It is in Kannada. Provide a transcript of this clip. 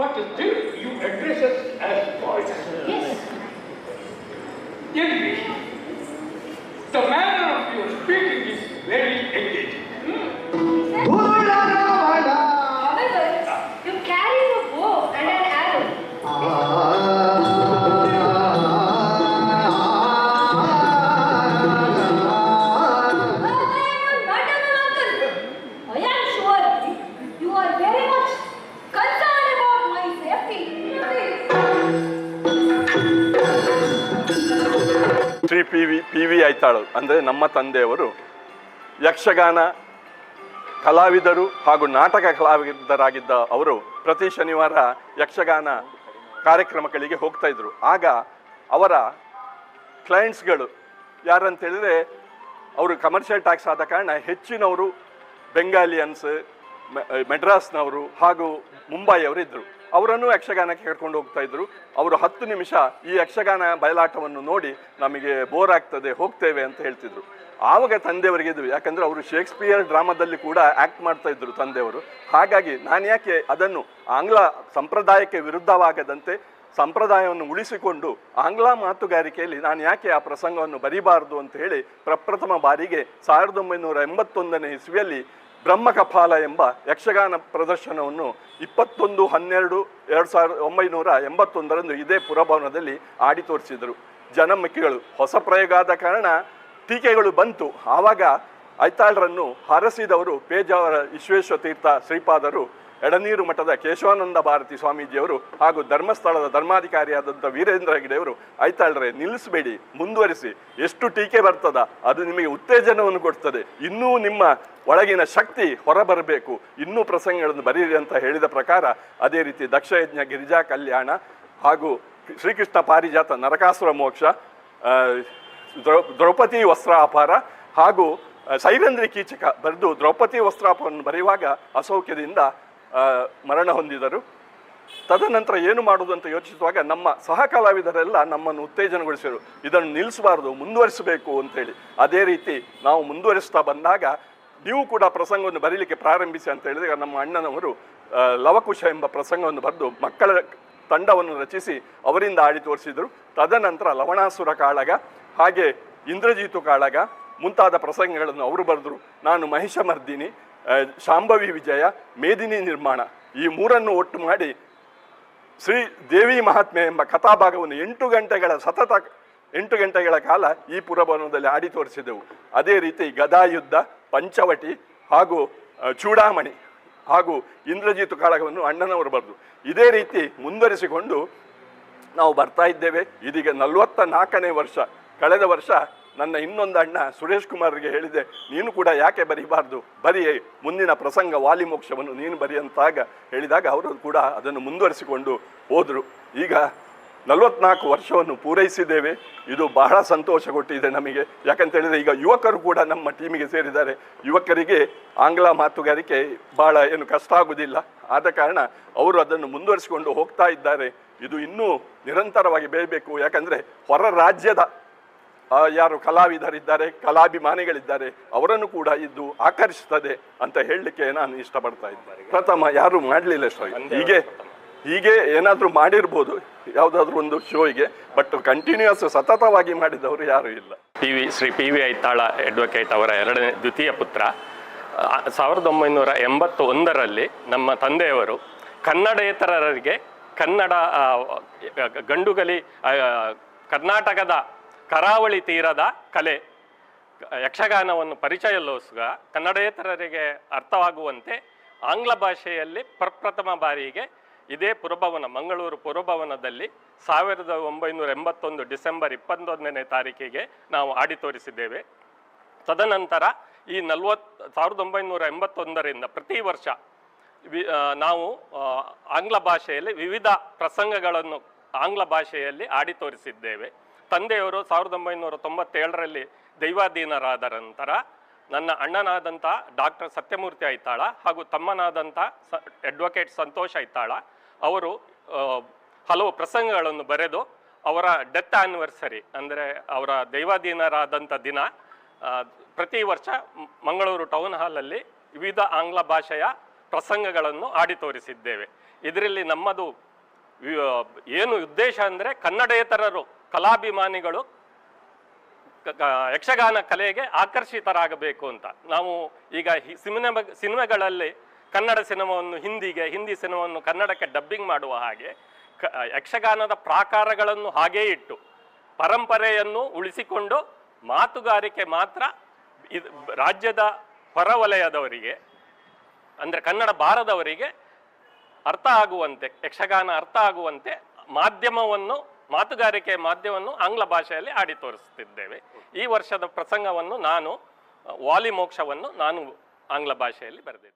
but still you address us as boys. Yes. Anyway, the manner of your speaking is very engaging. Shri P V P V Aithal ಅಂದರೆ ನಮ್ಮ ತಂದೆಯವರು ಯಕ್ಷಗಾನ ಕಲಾವಿದರು ಹಾಗೂ ನಾಟಕ ಕಲಾವಿದರಾಗಿದ್ದ ಅವರು ಪ್ರತಿ ಶನಿವಾರ ಯಕ್ಷಗಾನ ಕಾರ್ಯಕ್ರಮಗಳಿಗೆ ಹೋಗ್ತಾ ಇದ್ರು. ಆಗ ಅವರ ಕ್ಲೈಂಟ್ಸ್ಗಳು ಯಾರಂತ ಹೇಳಿದ್ರೆ ಅವರು ಕಮರ್ಷಿಯಲ್ ಟ್ಯಾಕ್ಸ್ ಆದ ಕಾರಣ ಹೆಚ್ಚಿನವರು ಬೆಂಗಾಲಿಯನ್ಸ್ ಮೆಡ್ರಾಸ್ನವರು ಹಾಗೂ ಮುಂಬೈಯವರು ಇದ್ದರು ಅವರನ್ನು ಯಕ್ಷಗಾನಕ್ಕೆ ಕರ್ಕೊಂಡು ಹೋಗ್ತಾ ಇದ್ರು. ಅವರು ಹತ್ತು ನಿಮಿಷ ಈ ಯಕ್ಷಗಾನ ಬಯಲಾಟವನ್ನು ನೋಡಿ ನಮಗೆ ಬೋರ್ ಆಗ್ತದೆ, ಹೋಗ್ತೇವೆ ಅಂತ ಹೇಳ್ತಿದ್ರು. ಆವಾಗ ತಂದೆಯವರಿಗೆ ಇದ್ವಿ ಯಾಕಂದ್ರೆ ಅವರು ಶೇಕ್ಸ್ಪಿಯರ್ ಡ್ರಾಮಾದಲ್ಲಿ ಕೂಡ ಆಕ್ಟ್ ಮಾಡ್ತಾ ಇದ್ರು ತಂದೆಯವರು. ಹಾಗಾಗಿ ನಾನು ಯಾಕೆ ಅದನ್ನು ಆಂಗ್ಲ ಸಂಪ್ರದಾಯಕ್ಕೆ ವಿರುದ್ಧವಾಗದಂತೆ ಸಂಪ್ರದಾಯವನ್ನು ಉಳಿಸಿಕೊಂಡು ಆಂಗ್ಲ ಮಾತುಗಾರಿಕೆಯಲ್ಲಿ ನಾನು ಯಾಕೆ ಆ ಪ್ರಸಂಗವನ್ನು ಬರೀಬಾರದು ಅಂತ ಹೇಳಿ ಪ್ರಪ್ರಥಮ ಬಾರಿಗೆ ಸಾವಿರದ ಒಂಬೈನೂರ ಎಂಬತ್ತೊಂದನೇ ಇಸ್ವಿಯಲ್ಲಿ ಬ್ರಹ್ಮಕಪಾಲ ಎಂಬ ಯಕ್ಷಗಾನ ಪ್ರದರ್ಶನವನ್ನು ಇಪ್ಪತ್ತೊಂದು, ಹನ್ನೆರಡು, ಎರಡು ಸಾವಿರದ ಒಂಬೈನೂರ ಎಂಬತ್ತೊಂದರಂದು ಇದೇ ಪುರಭವನದಲ್ಲಿ ಆಡಿ ತೋರಿಸಿದರು. ಜನಮಿಕ್ಕಿಗಳು ಹೊಸ ಪ್ರಯೋಗ ಆದ ಕಾರಣ ಟೀಕೆಗಳು ಬಂತು. ಆವಾಗ ಐತಾಳ್ರನ್ನು ಹರಸಿದವರು ಪೇಜಾವರ ವಿಶ್ವೇಶ್ವರ ತೀರ್ಥ ಶ್ರೀಪಾದರು. ಎಡನೀರು ಮಠದ ಕೇಶವಾನಂದ ಭಾರತಿ ಸ್ವಾಮೀಜಿಯವರು ಹಾಗೂ ಧರ್ಮಸ್ಥಳದ ಧರ್ಮಾಧಿಕಾರಿಯಾದಂಥ ವೀರೇಂದ್ರ ಹೆಗಡೆಯವರು ಆಯ್ತಾಳ್ರೆ ನಿಲ್ಲಿಸಬೇಡಿ, ಮುಂದುವರಿಸಿ. ಎಷ್ಟು ಟೀಕೆ ಬರ್ತದ, ಅದು ನಿಮಗೆ ಉತ್ತೇಜನವನ್ನು ಕೊಡ್ತದೆ. ಇನ್ನೂ ನಿಮ್ಮ ಒಳಗಿನ ಶಕ್ತಿ ಹೊರಬರಬೇಕು. ಇನ್ನೂ ಪ್ರಸಂಗಗಳನ್ನು ಬರೀರಿ ಅಂತ ಹೇಳಿದ ಪ್ರಕಾರ ಅದೇ ರೀತಿ ದಕ್ಷಯಜ್ಞ, ಗಿರಿಜಾ ಕಲ್ಯಾಣ ಹಾಗೂ ಶ್ರೀಕೃಷ್ಣ ಪಾರಿಜಾತ ನರಕಾಸುರ ಮೋಕ್ಷ ದ್ರೌಪದಿ ವಸ್ತ್ರಾಪಾರ ಹಾಗೂ ಸೈರಂದ್ರಿ ಕೀಚಕ ಬರೆದು ದ್ರೌಪದಿ ವಸ್ತ್ರಾಪವನ್ನು ಬರೆಯುವಾಗ ಅಸೌಖ್ಯದಿಂದ ಮರಣ ಹೊಂದಿದರು. ತದನಂತರ ಏನು ಮಾಡುವುದು ಅಂತ ಯೋಚಿಸುವಾಗ ನಮ್ಮ ಸಹ ಕಲಾವಿದರೆಲ್ಲ ನಮ್ಮನ್ನು ಉತ್ತೇಜನಗೊಳಿಸಿದರು. ಇದನ್ನು ನಿಲ್ಲಿಸಬಾರದು ಮುಂದುವರಿಸಬೇಕು ಅಂತೇಳಿ ಅದೇ ರೀತಿ ನಾವು ಮುಂದುವರಿಸ್ತಾ ಬಂದಾಗ ನೀವು ಕೂಡ ಪ್ರಸಂಗವನ್ನು ಬರೀಲಿಕ್ಕೆ ಪ್ರಾರಂಭಿಸಿ ಅಂತ ಹೇಳಿದಾಗ ನಮ್ಮ ಅಣ್ಣನವರು ಲವಕುಶ ಎಂಬ ಪ್ರಸಂಗವನ್ನು ಬರೆದು ಮಕ್ಕಳ ತಂಡವನ್ನು ರಚಿಸಿ ಅವರಿಂದ ಆಡಿ ತೋರಿಸಿದರು. ತದನಂತರ ಲವಣಾಸುರ ಕಾಳಗ ಹಾಗೆ ಇಂದ್ರಜೀತು ಕಾಳಗ ಮುಂತಾದ ಪ್ರಸಂಗಗಳನ್ನು ಅವರು ಬರೆದರು. ನಾನು ಮಹಿಷಮರ್ದಿನಿ ಆ, ಶಾಂಭವಿ ವಿಜಯ ಮೇದಿನಿ ನಿರ್ಮಾಣ. ಈ ಮೂರನ್ನು ಒಟ್ಟು ಮಾಡಿ ಶ್ರೀ ದೇವಿ ಮಹಾತ್ಮೆ ಎಂಬ ಕಥಾಭಾಗವನ್ನು ಎಂಟು ಗಂಟೆಗಳ ಸತತ ಎಂಟು ಗಂಟೆಗಳ ಕಾಲ ಈ ಪುರಭವನದಲ್ಲಿ ಆಡಿ ತೋರಿಸಿದೆವು. ಅದೇ ರೀತಿ ಗದಾಯುದ್ಧ, ಪಂಚವಟಿ ಹಾಗೂ ಚೂಡಾಮಣಿ ಹಾಗೂ ಇಂದ್ರಜಿತು ಕಾಳಗವನ್ನು ಅಣ್ಣನವರು ಬರೆದು ಇದೇ ರೀತಿ ಮುಂದುವರಿಸಿಕೊಂಡು ನಾವು ಬರ್ತಾ ಇದ್ದೇವೆ. ಇದೀಗ ನಲವತ್ತ ನಾಲ್ಕನೇ ವರ್ಷ. ಕಳೆದ ವರ್ಷ ನನ್ನ ಇನ್ನೊಂದು ಅಣ್ಣ ಸುರೇಶ್ ಕುಮಾರ್ಗೆ ಹೇಳಿದೆ, ನೀನು ಕೂಡ ಯಾಕೆ ಬರೀಬಾರ್ದು? ಬರೀ ಮುಂದಿನ ಪ್ರಸಂಗ ವಾಲಿಮೋಕ್ಷವನ್ನು ನೀನು ಬರಿ ಹೇಳಿದಾಗ ಅವರು ಕೂಡ ಅದನ್ನು ಮುಂದುವರಿಸಿಕೊಂಡು ಹೋದರು. ಈಗ ನಲವತ್ನಾಲ್ಕು ವರ್ಷವನ್ನು ಪೂರೈಸಿದ್ದೇವೆ. ಇದು ಬಹಳ ಸಂತೋಷ ಕೊಟ್ಟಿದೆ ನಮಗೆ. ಯಾಕಂತ ಹೇಳಿದರೆ ಈಗ ಯುವಕರು ಕೂಡ ನಮ್ಮ ಟೀಮಿಗೆ ಸೇರಿದ್ದಾರೆ. ಯುವಕರಿಗೆ ಆಂಗ್ಲ ಮಾತುಗಾರಿಕೆ ಬಹಳ ಏನು ಕಷ್ಟ ಆಗುವುದಿಲ್ಲ ಆದ ಕಾರಣ ಅವರು ಅದನ್ನು ಮುಂದುವರಿಸಿಕೊಂಡು ಹೋಗ್ತಾ ಇದ್ದಾರೆ. ಇದು ಇನ್ನೂ ನಿರಂತರವಾಗಿ ಬೇಯಬೇಕು ಯಾಕಂದರೆ ಹೊರ ರಾಜ್ಯದ ಯಾರು ಕಲಾವಿದರಿದ್ದಾರೆ ಕಲಾಭಿಮಾನಿಗಳಿದ್ದಾರೆ ಅವರನ್ನು ಕೂಡ ಇದ್ದು ಆಕರ್ಷಿಸ್ತದೆ ಅಂತ ಹೇಳಲಿಕ್ಕೆ ನಾನು ಇಷ್ಟಪಡ್ತಾ ಇದ್ದೇನೆ. ಪ್ರಥಮ ಯಾರು ಮಾಡಲಿಲ್ಲ ಸರ್ ಹೀಗೆ ಹೀಗೆ ಏನಾದರೂ ಮಾಡಿರ್ಬೋದು ಯಾವುದಾದ್ರೂ ಒಂದು ಶೋಗೆ ಬಟ್ ಕಂಟಿನ್ಯೂಸ್ ಸತತವಾಗಿ ಮಾಡಿದವರು ಯಾರು ಇಲ್ಲ. P V Shri P V Aithal advocate ಅವರ ಎರಡನೇ ದ್ವಿತೀಯ ಪುತ್ರ. ಸಾವಿರದ ಒಂಬೈನೂರ ಎಂಬತ್ತೊಂದರಲ್ಲಿ ನಮ್ಮ ತಂದೆಯವರು ಕನ್ನಡೇತರರಿಗೆ ಕನ್ನಡ ಗಂಡುಗಲಿ ಕರ್ನಾಟಕದ ಕರಾವಳಿ ತೀರದ ಕಲೆ. ಯಕ್ಷಗಾನವನ್ನು ಪರಿಚಯಲೋಸ್ಗ ಕನ್ನಡೇತರರಿಗೆ ಅರ್ಥವಾಗುವಂತೆ ಆಂಗ್ಲ ಭಾಷೆಯಲ್ಲಿ ಪ್ರಪ್ರಥಮ ಬಾರಿಗೆ ಇದೇ ಪುರಭವನ, ಮಂಗಳೂರು ಪುರಭವನದಲ್ಲಿ ಸಾವಿರದ ಒಂಬೈನೂರ ಎಂಬತ್ತೊಂದು ಡಿಸೆಂಬರ್ ಇಪ್ಪತ್ತೊಂದನೇ ತಾರೀಕಿಗೆ ನಾವು ಆಡಿ ತೋರಿಸಿದ್ದೇವೆ. ತದನಂತರ ಈ ನಲ್ವತ್, ಸಾವಿರದ ಒಂಬೈನೂರ ಎಂಬತ್ತೊಂದರಿಂದ ಪ್ರತಿ ವರ್ಷ ನಾವು ಆಂಗ್ಲ ಭಾಷೆಯಲ್ಲಿ ವಿವಿಧ ಪ್ರಸಂಗಗಳನ್ನು ಆಂಗ್ಲ ಭಾಷೆಯಲ್ಲಿ ಆಡಿ ತೋರಿಸಿದ್ದೇವೆ. ತಂದೆಯವರು ಸಾವಿರದ ಒಂಬೈನೂರ ತೊಂಬತ್ತೇಳರಲ್ಲಿ ದೈವಾಧೀನರಾದ ನಂತರ ನನ್ನ ಅಣ್ಣನಾದಂಥ ಡಾಕ್ಟರ್ ಸತ್ಯಮೂರ್ತಿ ಐತಾಳ ಹಾಗೂ ತಮ್ಮನಾದಂಥ ಸ ಅಡ್ವೊಕೇಟ್ ಸಂತೋಷ್ ಐತಾಳ ಅವರು ಹಲವು ಪ್ರಸಂಗಗಳನ್ನು ಬರೆದು ಅವರ ಡೆತ್ ಆನಿವರ್ಸರಿ, ಅಂದರೆ ಅವರ ದೈವಾಧೀನರಾದಂಥ ದಿನ ಪ್ರತಿ ವರ್ಷ ಮಂಗಳೂರು ಟೌನ್ ಹಾಲಲ್ಲಿ ವಿವಿಧ ಆಂಗ್ಲ ಭಾಷೆಯ ಪ್ರಸಂಗಗಳನ್ನು ಆಡಿ ತೋರಿಸಿದ್ದೇವೆ. ಇದರಲ್ಲಿ ನಮ್ಮದು ಏನು ಉದ್ದೇಶ ಅಂದರೆ ಕನ್ನಡೇತರರು ಕಲಾಭಿಮಾನಿಗಳು ಯಕ್ಷಗಾನ ಕಲೆಗೆ ಆಕರ್ಷಿತರಾಗಬೇಕು ಅಂತ. ನಾವು ಈಗ ಸಿನಿಮಾ ಸಿನಿಮಾಗಳಲ್ಲಿ ಕನ್ನಡ ಸಿನಿಮಾವನ್ನು ಹಿಂದಿಗೆ, ಹಿಂದಿ ಸಿನಿಮಾವನ್ನು ಕನ್ನಡಕ್ಕೆ ಡಬ್ಬಿಂಗ್ ಮಾಡುವ ಹಾಗೆ ಯಕ್ಷಗಾನದ ಪ್ರಾಕಾರಗಳನ್ನು ಹಾಗೇ ಇಟ್ಟು ಪರಂಪರೆಯನ್ನು ಉಳಿಸಿಕೊಂಡು ಮಾತುಗಾರಿಕೆ ಮಾತ್ರ ಇದು ರಾಜ್ಯದ ಹೊರವಲಯದವರಿಗೆ, ಅಂದರೆ ಕನ್ನಡ ಬಾರದವರಿಗೆ ಅರ್ಥ ಆಗುವಂತೆ, ಯಕ್ಷಗಾನ ಅರ್ಥ ಆಗುವಂತೆ ಮಾಧ್ಯಮವನ್ನು ಮಾತುಗಾರಿಕೆ ಮಾಧ್ಯಮವನ್ನು ಆಂಗ್ಲ ಭಾಷೆಯಲ್ಲಿ ಆಡಿ ತೋರಿಸುತ್ತಿದ್ದೇವೆ. ಈ ವರ್ಷದ ಪ್ರಸಂಗವನ್ನು ನಾನು ವಾಲಿಮೋಕ್ಷವನ್ನು ನಾನು ಆಂಗ್ಲ ಭಾಷೆಯಲ್ಲಿ ಬರೆದಿದ್ದೆ